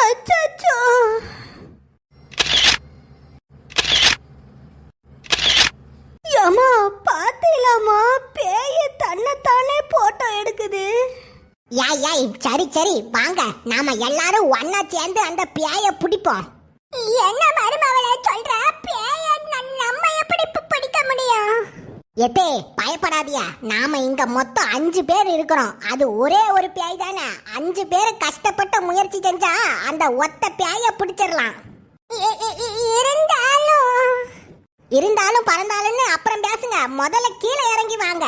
அச்சச்சோ. ஏமா பாத்தீங்களாமா பேய தன்னைத்தானே போட்டோ எடுக்குது. ஏய் ஏய் சரி சரி வாங்க. நாம எல்லாரும் ஒண்ணா சேர்ந்து அந்த பேய பிடிப்போம். என்ன மருமவளை சொல்ற? பேய நம்ம எப்படி பிடிக்க முடியும்? எட்டே பயப்படாதியா. நாம இங்க மொத்தம் அஞ்சு பேர் இருக்கிறோம். அது ஒரே ஒரு பியாய் தானே. அஞ்சு பேர் கஷ்டப்பட்டு முயற்சி செஞ்சா அந்த ஒத்த பியாய பிடிச்சிடலாம் இருந்தாலும். இருந்தாலும் பறந்தாலும்னு அப்புறம் பேசுங்க. முதல்ல கீழே இறங்கி வாங்க.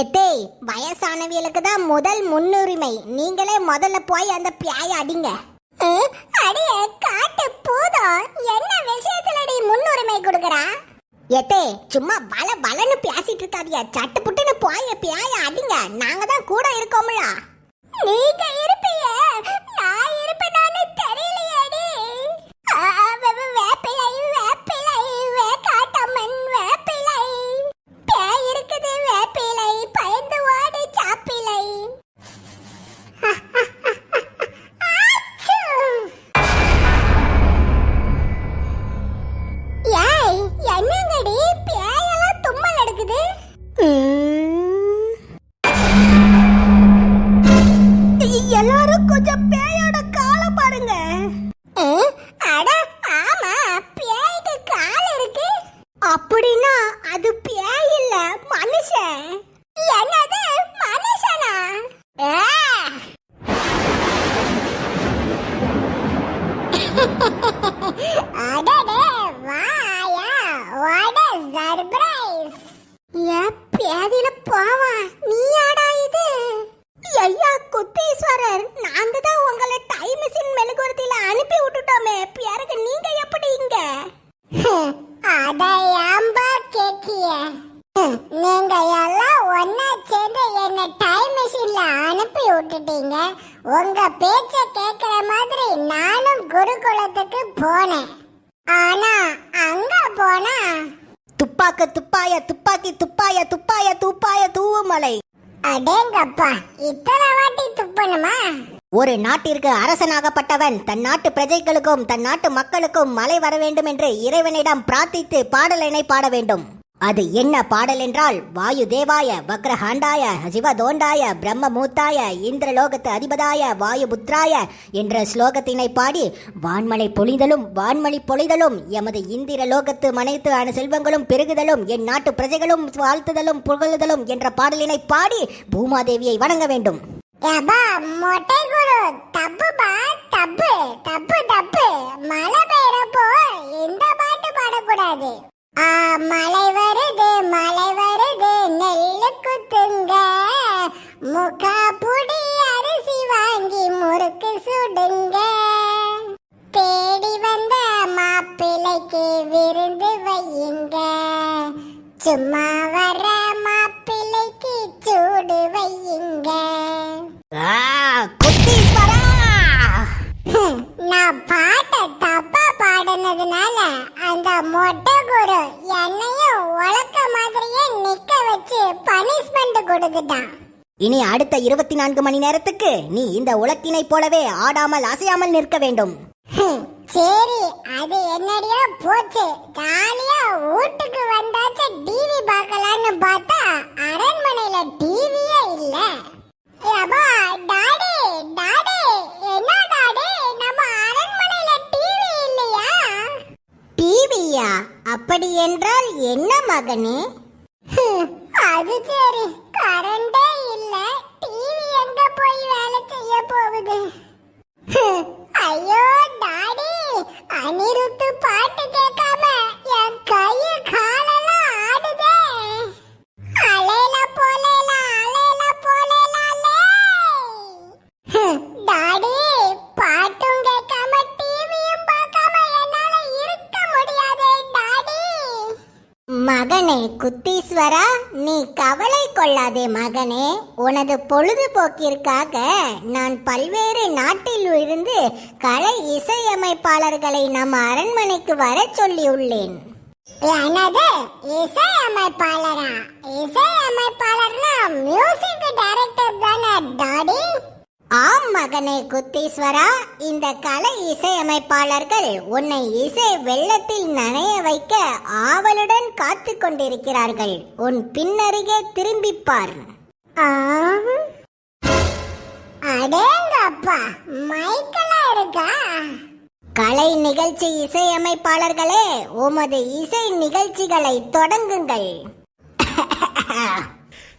எத்தே வயசானவியலுக்கு தான் முதல் முன்னுரிமை. நீங்களே முதல்ல போய் அந்த பியாய அடிங்க. அடியே காட்டு போதும். என்ன விஷயத்துலடி முன்னுரிமை கொடுக்கறா? எத்தே சும்மா வள வளன்னு பேசிட்டு இருக்காதியா. சட்டு புட்டுன்னு போய பியாய அடிங்க. நாங்க தான் கூட இருக்கோம்ல. நீங்க இருப்பீங்க நான் இருப்பேனான்னு தெரியலையேடி. ஆ, வே- கொஞ்சம் பேயோட காலை பாருங்க. அட ஆமா பேய்க்கு கால் இருக்கு. அப்படின்னா அது பேய் இல்ல மனுஷன். என்னது மனுஷனா! அடடே வாயா வாட சர்ப்ரைஸ் ஏ பேதில போவா நீ ஆடா ஐயா குத்தீஸ்வரர் நாங்க தான் உங்களை டைம் மிஷின் மெழுகுவர்த்தியில அனுப்பி விட்டுட்டோமே. பிறகு நீங்க எப்படி இங்க? அதை ஏம்பா கேக்கிய. நீங்க எல்லாம் ஒன்னா சேர்ந்து என்ன டைம் மிஷின்ல அனுப்பி விட்டுட்டீங்க. உங்க பேச்ச கேக்குற மாதிரி நானும் குருகுலத்துக்கு போனேன். ஆனா அங்க போனா? துப்பாக்க துப்பாய துப்பாக்கி துப்பாய துப்பாய தூப்பாய தூவுமலை. அடேங்கப்பா இத்தனை வாட்டி துப்பணுமா? ஒரு நாட்டிற்கு அரசனாகப்பட்டவன் தன் நாட்டு பிரஜைகளுக்கும் தன் நாட்டு மக்களுக்கும் மழை வர வேண்டும் என்று இறைவனிடம் பிரார்த்தித்து பாடலினை பாட வேண்டும். அது என்ன பாடல் என்றால் வாயு தேவாய வக்ரஹாண்டாய சிவதோண்டாய பிரம்ம மூத்தாய இந்திரலோகத்து அதிபதாய வாயு புத்ராய என்ற ஸ்லோகத்தினை பாடி வான்மலை பொழிதலும் வான்மணி பொழிதலும் எமது இந்திர லோகத்து மனைத்து அணு செல்வங்களும் பெருகுதலும் என் நாட்டு பிரஜைகளும் வாழ்த்துதலும் புகழுதலும் என்ற பாடலினை பாடி பூமாதேவியை வணங்க வேண்டும். குரு தப்பு. மழை பெய்யறப்போ இந்த பாட்டு பாடக்கூடாது. ஆ மழை முக்கா புடி அரிசி வாங்கி முறுக்கு சுடுங்க. தேடி வந்த மாப்பிள்ளைக்கு விருந்து வையுங்க. சும்மா வர மாப்பிள்ளைக்கு சூடு வையுங்க. நான் பாட்டை தப்பா பாடினதுனால அந்த மொட்டை குரு என்னையும் உலக்க மாதிரியே நிக்க வச்சு பனிஷ்மெண்ட் கொடுத்துட்டான். இனி அடுத்த இருபத்தி நான்கு மணி நேரத்துக்கு நீ இந்த உலக்கினை போலவே ஆடாமல் அசையாமல் நிற்க வேண்டும். சரி அது என்னடியோ போச்சு. ஜாலியா வீட்டுக்கு வந்தாச்சு டிவி பார்க்கலான்னு பார்த்தா அரண்மனையில டிவியே இல்ல. ஏப்பா டாடி டாடி என்ன டாடி? நம்ம அரண்மனையில டிவி இல்லையா? டிவியா அப்படி என்றால் என்ன மகனே? போகுது ஐயோ டாடி அனிருத்து பாட்டு கேட்க குத்தீஸ்வரா நீ கவலை கொள்ளாதே மகனே. உனது பொழுதுபோக்கிற்காக நான் பல்வேறு நாட்டில் இருந்து கலை இசையமைப்பாளர்களை நம் அரண்மனைக்கு வர சொல்லியுள்ளேன். எனது இசையமைப்பாளரா? இசையமைப்பாளர்னா மியூசிக் டைரக்டர் தானே டாடி? ஆம் மகனே குத்தீஸ்வரா இந்த கலை இசையமைப்பாளர்கள் உன்னை இசை வெள்ளத்தில் நனைய வைக்க ஆவலுடன் காத்து கொண்டிருக்கிறார்கள். உன் பின்னருகே திரும்பிப் பார் அடேங்கப்பா மைக்கெல்லாம் இருக்கா? கலை நிகழ்ச்சி இசையமைப்பாளர்களே உமது இசை நிகழ்ச்சிகளை தொடங்குங்கள்.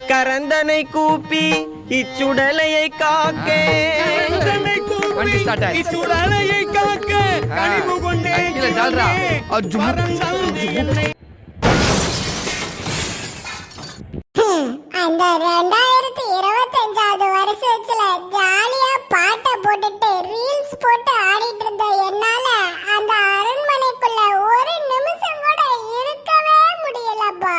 கரந்தனை கூப்பி இச்சுடலையை காக்க. இச்சுடலையை காக்க. கனிவு கொண்டே அந்த ரெண்டாயிரத்தி இருபத்தஞ்சாவது வருஷத்துல ஜாலியா பாட்டை போட்டுட்டு ரீல்ஸ் போட்டு ஆடிட்டு இருந்த என்னால அந்த அரண்மனைக்குள்ள ஒரு நிமிஷம் கூட இருக்கவே முடியலப்பா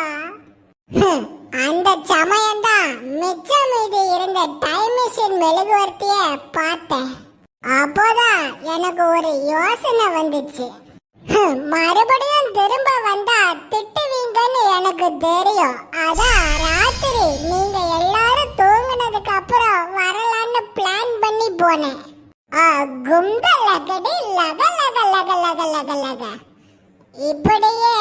ஹம், அந்த சமயம்தான் மிச்சம் மீதி இருந்த டைம் மிஷின் மெழுகுவர்த்திய பார்த்தேன் அப்போதான் எனக்கு ஒரு போயிடுச்சு ஹம், மறுபடியும் திரும்ப வந்தா திட்டுவீங்கன்னு எனக்கு தெரியும். அதான் ராத்திரி நீங்க எல்லாரும் தூங்குனதுக்கு அப்புறம் வரலான்னு பிளான் பண்ணி போனேன். ஆ, கும்ப லகடி லக லக லக லக லக லக. இப்படியே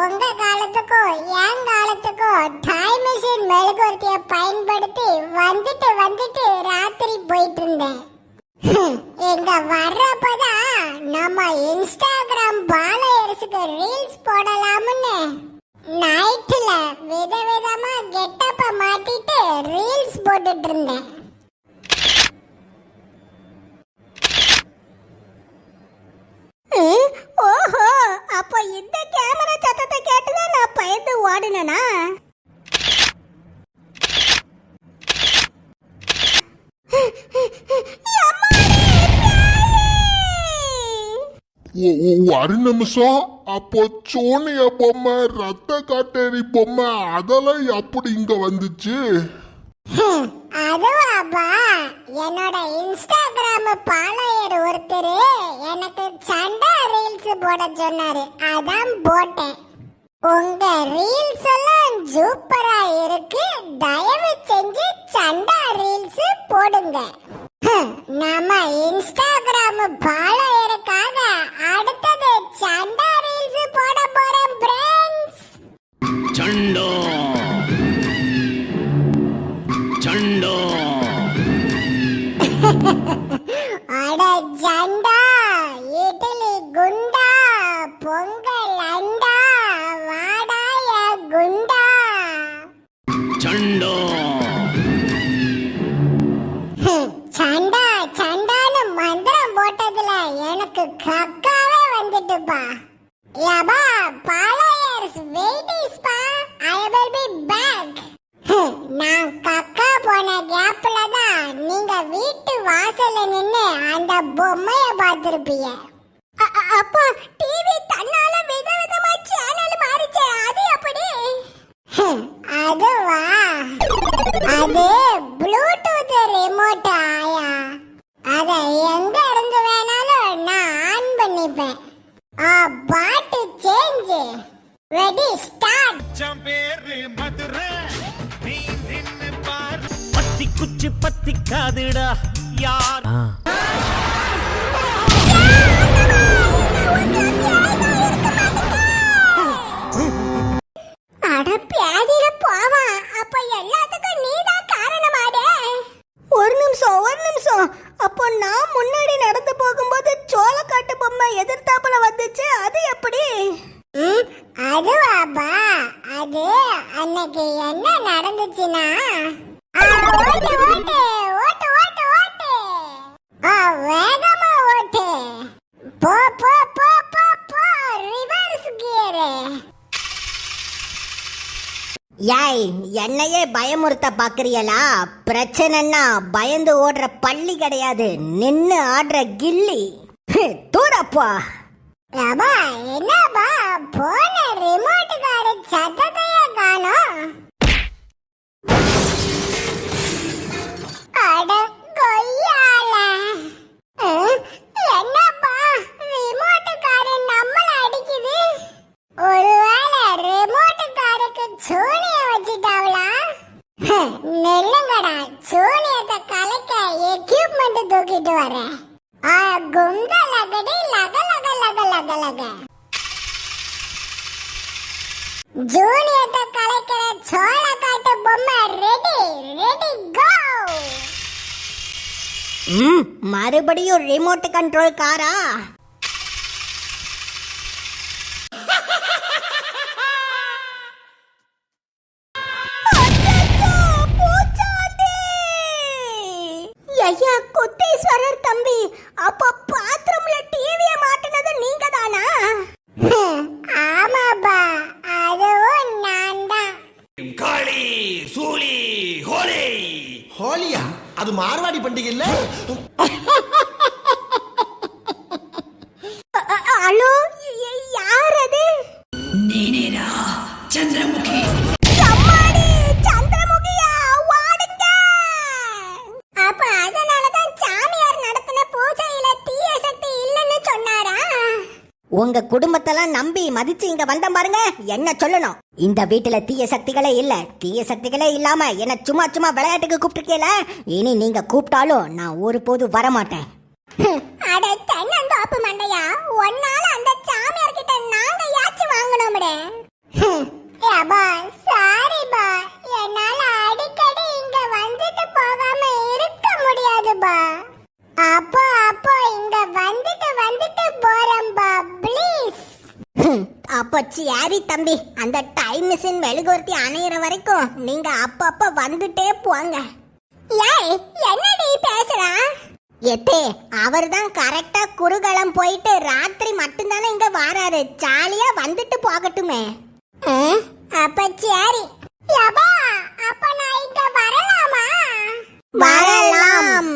உங்க காலத்துக்கும் என் காலத்துக்கும் டைம் மிஷின் மெழுகுவர்த்தியை பயன்படுத்தி வந்துட்டு வந்துட்டு ராத்திரி போயிட்டு இருந்தேன். இங்க வர்றப்பதான் நம்ம இன்ஸ்டாகிராம் பாலையரசுக்கு ரீல்ஸ் போடலாம்னு நைட்ல விதவிதமா கெட்டப்ப மாட்டிட்டு ரீல்ஸ் போட்டுட்டு இருந்தேன் ஓஹோ அப்போ இந்த கேமரா சத்தத்தை கேட்டுதான் நான் பயந்து ஓடினனா? ஒரு நிமிஷம்? அப்போ சோனிய பொம்மை ரத்த காட்டேரி பொம்மை அதெல்லாம் அப்படி இங்க வந்துச்சு? ஹம், அதுவாப்பா. என்னோட இன்ஸ்டாகிராம் பாலையர் ஒருத்தர் எனக்கு சண்டை ரீல்ஸ் போட சொன்னாரு. அதான் போட்டேன். உங்க ரீல்ஸ் எல்லாம் சூப்பரா இருக்கு. தயவு செஞ்சு சண்டா ரீல்ஸ் போடுங்க. ஹம், நம்ம இன்ஸ்டாகிராம் பாலையருக்காக அடுத்தது சண்டா ரீல்ஸ் போட போறேன் அட சண்டா பொம்மைய பார்த்திருப்பீங்க அப்பா டிவி தன்னால விதவிதமா சேனல் மாறிச்சே அது எப்படி? ஹம், அதுவா? அது ப்ளூடூத் ரிமோட் ஆயா? அத எங்க இருந்து வேணாலும் நான் ஆன் பண்ணிப்பேன். ஆ பாட்டு சேஞ்ச் ரெடி ஸ்டார்ட் பேரு மதுரை நீ நின்னு பாரு. பத்தி குச்சி பத்தி காதுடா யார் அப்போ நான் முன்னாடி நடந்து போகும்போது சோளக்காட்டு பொம்மை எதிர்த்தாப்புல வந்துச்சு அது எப்படி? அதுவாப்பா அது அன்னைக்கு என்ன நடந்துச்சுன்னா? ஆ, ஓட்டு ஓட்டு ஓட்டு ஓட்டு ஓட்டு. ஆ, வேகமா ஓட்டு. போ போ போ போ யாய் என்னையே பயமுறுத்த பாக்குறியலா? பிரச்சனைன்னா பயந்து ஓடுற பள்ளி கிடையாது. நின்னு ஆடுற கில்லி. தூரப்பா. என்னப்பா? போன ரிமோட்டுக்கார சத்தத்தையே காணோம் அட கொய்யால அஹ், என்னப்பா ரிமோட்டுக்காரன் நம்மள அடிக்குது ஒருவேளை ரிமோட்டுக்காருக்கு சூனிய வச்சுட்டாவளா ஹம், நெல்லுங்கடா சூனியத்தை கலைக்க எக்யூப்மெண்ட் தூக்கிட்டு வரேன் ஆ குங்க லகடி லக லக லக லக லக ஜூனியத்தை கலைக்கிற சோழ காட்டு பொம்மை ரெடி ரெடி கோ ம் மறுபடியும் ரிமோட் கண்ட்ரோல் காரா ஐயா குத்தீஸ்வரர் தம்பி அப்ப பாத்ரூம்ல டிவிய மாட்டினது நீங்க தானா ஹம், ஆமாப்பா அதுவும் நான் தான் காளி சூளி ஹோலி ஹோலியா அது வண்டி பண்டிகை இல்ல? உங்க குடும்பத்தெல்லாம் நம்பி மதிச்சு இங்க வந்த பாருங்க. என்ன சொல்லணும்? இந்த வீட்டுல தீய சக்திகளே இல்ல. தீய சக்திகளே இல்லாம என்ன சும்மா சும்மா விளையாட்டுக்கு கூப்பிட்டுருக்கேல? இனி நீங்க கூப்பிட்டாலும் நான் ஒருபோதும் வரமாட்டேன். அட தென்னந்தோப்பு மண்டையா? தம்பி அந்த டைம் மிஷின் மெழுகுவர்த்தி அணையிற வரைக்கும் நீங்க அப்பப்ப வந்துட்டே போங்க. ஏய் நீ பேசுறா? எத்தே அவர் தான் கரெக்டா குறுகலம் போயிட்டு ராத்திரி மட்டும்தானே இங்க வாராரு. ஜாலியா வந்துட்டு போகட்டுமே. அப்ப சரி. அப்ப நான் இங்க வரலாமா. வரலாம்.